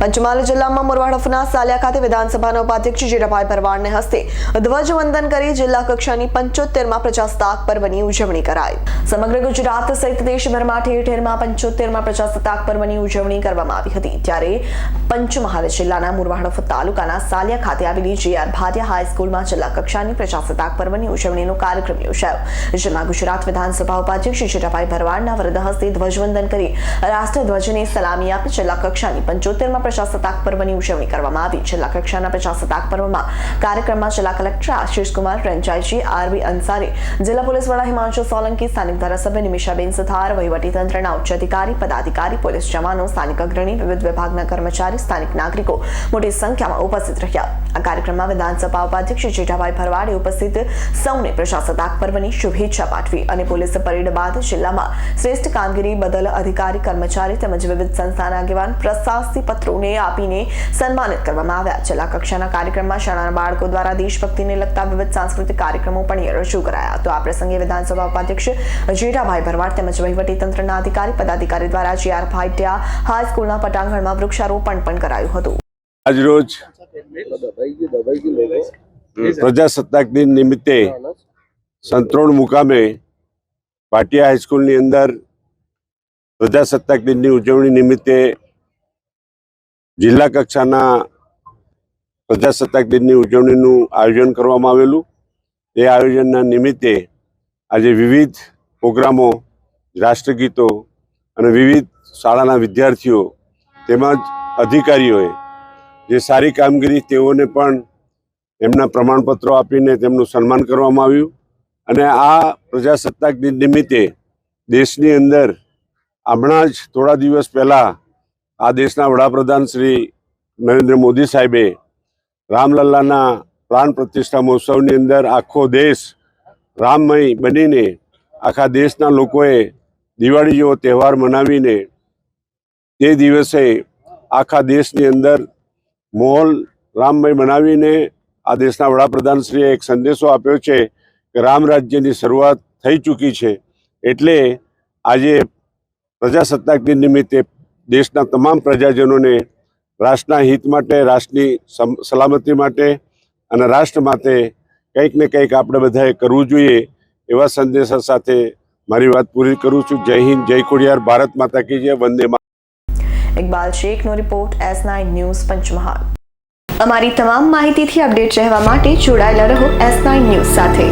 પંચમહાલ જિલ્લામાં મોરવાડફના સાલિયા ખાતે વિધાનસભાના ઉપાધ્યક્ષ જીરાભાઈ ભરવાડને હસ્તે ધ્વજવંદન કરી જિલ્લા કક્ષાની પંચોતેરમાં પ્રજાસત્તાક પર્વની ઉજવણી કરાઈ. સમગ્ર ગુજરાત સહિત દેશભરમાં ઠેર ઠેરમાં પંચોતેરમાં પ્રજાસત્તાક પર્વની ઉજવણી કરવામાં આવી હતી. ત્યારે પંચમહાલ જિલ્લાના મોરવાડફ તાલુકાના સાલિયા ખાતે આવેલી જીઆર ભાટિયા હાઈસ્કૂલમાં જિલ્લા કક્ષાની પ્રજાસત્તાક પર્વની ઉજવણીનો કાર્યક્રમ યોજાયો. જેમાં ગુજરાત વિધાનસભા ઉપાધ્યક્ષ જીરાભાઈ ભરવાડના વરદ હસ્તે ધ્વજવંદન કરી રાષ્ટ્રધ્વજને સલામી આપી જિલ્લા કક્ષાની પંચોતેરમાં પ્રજાસત્તાક પર્વની ઉજવણી કરવામાં આવી. જિલ્લા કક્ષાના પ્રજાસત્તાક પર્વમાં કાર્યક્રમમાં જિલ્લા કલેક્ટર આશીષકુમાર આરબી અંસારી, જિલ્લા પોલીસ વડા હિમાંશુ સોલંકી, સ્થાનિક ધારાસભ્ય નિમિષાબેન સુથાર વહીવટીતંત્રના ઉચ્ચ અધિકારી, પદાધિકારી, પોલીસ જવાનો, સ્થાનિક અગ્રણી, વિવિધ વિભાગના કર્મચારી, સ્થાનિક નાગરિકો મોટી સંખ્યામાં ઉપસ્થિત રહ્યા. આ કાર્યક્રમમાં વિધાનસભા ઉપાધ્યક્ષ જેઠાભાઈ ભરવાડે ઉપસ્થિત સૌને પ્રજાસત્તાક પર્વની શુભેચ્છા પાઠવી અને પોલીસ પરેડ બાદ જિલ્લામાં શ્રેષ્ઠ કામગીરી, બદલ અધિકારી, કર્મચારી તેમજ વિવિધ સંસ્થાના આગેવાન પ્રશાસી પત્રોને આપીને સન્માનિત કરવામાં આવ્યા. જિલ્લા કક્ષાના કાર્યક્રમમાં શાળાના બાળકો દ્વારા દેશભક્તિને લગતા વિવિધ સાંસ્કૃતિક કાર્યક્રમો પણ રજૂ કરાયા તો આ પ્રસંગે વિધાનસભા ઉપાધ્યક્ષ જીરાભાઈ ભરવાડ તેમજ વહીવટીતંત્રના અધિકારી, પદાધિકારી દ્વારા જીઆર ભાટિયા હાઈસ્કૂલના પટાંગણમાં વૃક્ષારોપણ પણ કરાયું હતું. આજરોજ પ્રજાસત્તાક દિન નિમિત્તે સંતરોણ મુકામે પાટિયા હાઈસ્કૂલની અંદર પ્રજાસત્તાક દિનની ઉજવણી નિમિત્તે જિલ્લા કક્ષાના પ્રજાસત્તાક દિનની ઉજવણીનું આયોજન કરવામાં આવેલું. એ આયોજનના નિમિત્તે આજે વિવિધ પ્રોગ્રામો, રાષ્ટ્રગીતો અને વિવિધ શાળાના વિદ્યાર્થીઓ તેમજ અધિકારીઓએ જે સારી કામગીરી તેઓને પણ એમના પ્રમાણપત્રો આપીને તેમનું સન્માન કરવામાં આવ્યું. અને આ પ્રજાસત્તાક દિન નિમિત્તે દેશની અંદર હમણાં જ થોડા દિવસ પહેલાં આ દેશના વડાપ્રધાન શ્રી નરેન્દ્ર મોદી સાહેબે રામલલ્લાના પ્રાણ પ્રતિષ્ઠા મહોત્સવની અંદર આખો દેશ રામમય બનીને આખા દેશના લોકોએ દિવાળી જેવો તહેવાર મનાવીને તે દિવસે આખા દેશની અંદર માહોલ રામમય બનાવીને આ દેશના વડાપ્રધાનશ્રીએ એક સંદેશો આપ્યો છે કે રામ રાજ્યની શરૂઆત થઈ ચૂકી છે. એટલે આજે પ્રજાસત્તાક દિન નિમિત્તે દેશના તમામ પ્રજાજનોને રાષ્ટ્રના હિત માટે, રાષ્ટ્રની સલામતી માટે અને રાષ્ટ્ર માટે કંઈક ને કંઈક આપણે બધાએ કરવું જોઈએ એવા સંદેશા સાથે મારી વાત પૂરી કરું છું. જય હિન્દ, જય ખોડિયાર ભારત માતા કી જય, વંદે. Iqbal શેખનો report, S nine news Panchmahal. અમારી તમામ માહિતીથી અપડેટ રહેવા માટે જોડાયેલા રહો એસ નાઇન ન્યૂઝ સાથે.